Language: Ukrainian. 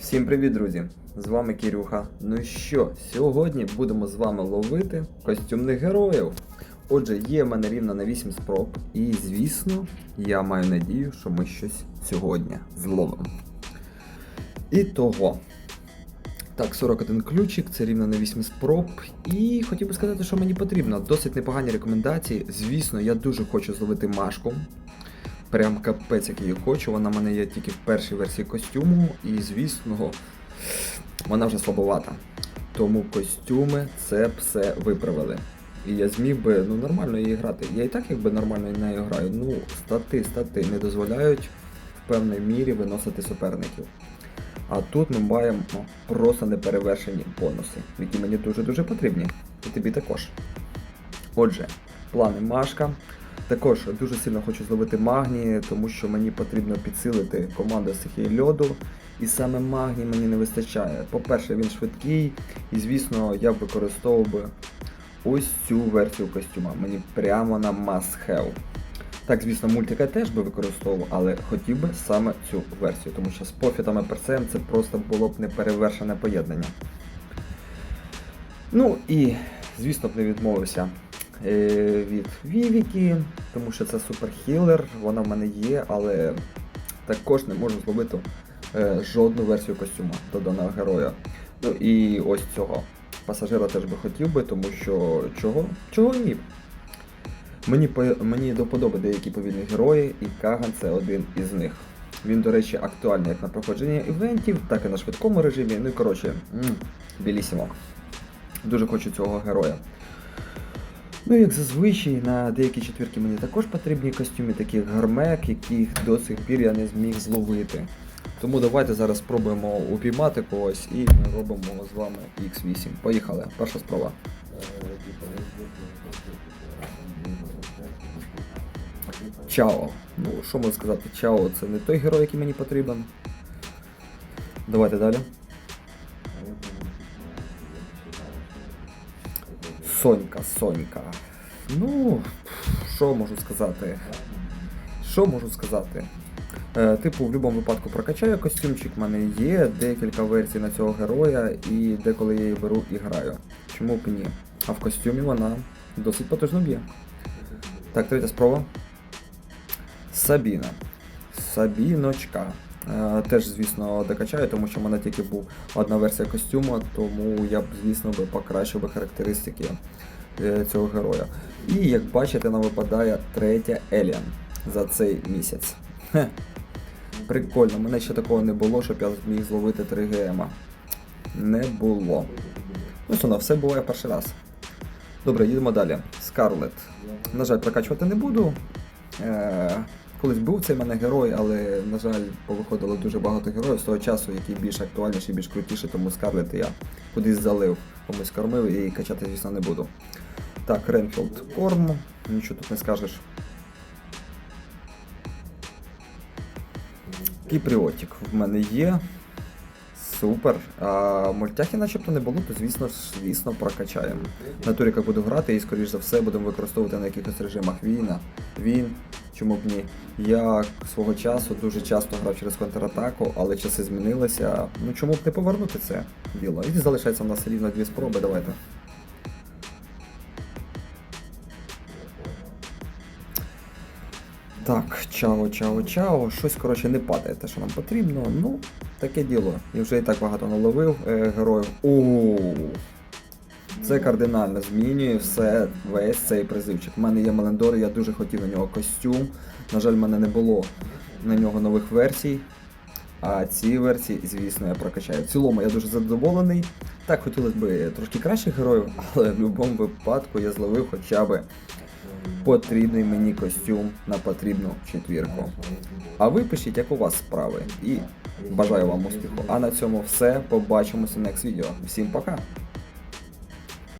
Всім привіт, друзі! З вами Кірюха. Ну що, сьогодні будемо з вами ловити костюмних героїв. Отже, є в мене рівно на 8 спроб, і звісно, я маю надію, що ми щось сьогодні зловимо. І того. Так, 41 ключик, це рівно на 8 спроб. І хотів би сказати, що мені потрібно. Досить непогані рекомендації. Звісно, я дуже хочу зловити машку. Прям капець, який я хочу. Вона в мене є тільки в першій версії костюму, і звісно, вона вже слабовата. Тому костюми це все виправили. І я зміг би ну, нормально її грати. Я і так якби нормально нею граю. Ну, стати, стати не дозволяють в певній мірі виносити суперників. А тут ми маємо просто неперевершені бонуси, які мені дуже-дуже потрібні. І тобі також. Отже, плани Машка. Також дуже сильно хочу зловити магнії, тому що мені потрібно підсилити команду стихії льоду. І саме магнії мені не вистачає. По-перше, він швидкий, і звісно, я використовував би ось цю версію костюма. Мені прямо на must have. Так, звісно, мультика теж би використовував, але хотів би саме цю версію, тому що з пофітами персеєм це просто було б неперевершене поєднання. Ну і, звісно б, не відмовився від Вівіки, тому що це суперхілер, вона в мене є, але також не можу зловити е, жодну версію костюма до даного героя. Ну і ось цього пасажира теж би хотів би, тому що чого? Чого ні? Мені, мені до вподоби деякі повільні герої, і Каган це один із них. Він, до речі, актуальний як на проходження івентів, так і на швидкому режимі. Ну і коротше, білісімо. Дуже хочу цього героя. Ну, як зазвичай, на деякі четвірки мені також потрібні костюми, такі як гармек, яких до сих пір я не зміг зловити. Тому давайте зараз спробуємо упіймати когось і ми робимо з вами X8. Поїхали. Перша спроба. Чао. Ну, що можу сказати, Чао це не той герой, який мені потрібен. Давайте далі. Сонька, Сонька. Ну, що можу сказати? Що можу сказати? Е, типу, в будь-якому випадку прокачаю костюмчик, в мене є декілька версій на цього героя, і деколи я її беру і граю. Чому б ні? А в костюмі вона досить потужно б'є. Так, третя спроба. Сабіна. Сабіночка. Е, теж, звісно, докачаю, тому що в мене тільки був одна версія костюму, тому я б, звісно, би покращив би характеристики е, цього героя. І як бачите, нам випадає третя Еліан за цей місяць. Хе. Прикольно, мене ще такого не було, щоб я зміг зловити 3 ГМ. Не було. Ну що, на все буває перший раз. Добре, їдемо далі. Скарлет. На жаль, прокачувати не буду. Е, колись був цей в мене герой, але, на жаль, повиходило дуже багато героїв з того часу, які більш актуальніші, більш крутіші, тому Скарлет я кудись залив, комусь кормив і качати, звісно, не буду. Так, Ренфілд корм, нічого тут не скажеш. Кіпріотик в мене є. Супер. А мультяхи начебто не було, то звісно звісно, прокачаємо. На турі буду грати і, скоріш за все, будемо використовувати на якихось режимах війна. Він, чому б ні. Я свого часу дуже часто грав через контратаку, але часи змінилися. Ну чому б не повернути це діло? І залишається в нас рівно дві спроби, давайте. Так, чао, чао, чао. Щось, коротше, не падає те, що нам потрібно. Ну, таке діло. І вже і так багато наловив е, героїв. Ууу. Це кардинально змінює все, весь цей призивчик. У мене є Мелендор, я дуже хотів на нього костюм. На жаль, в мене не було на нього нових версій. А ці версії, звісно, я прокачаю. В цілому я дуже задоволений. Так, хотілося б трошки кращих героїв, але в будь-якому випадку я зловив хоча б потрібний мені костюм на потрібну четвірку. А ви пишіть, як у вас справи. І бажаю вам успіху. А на цьому все. Побачимося в next відео. Всім пока!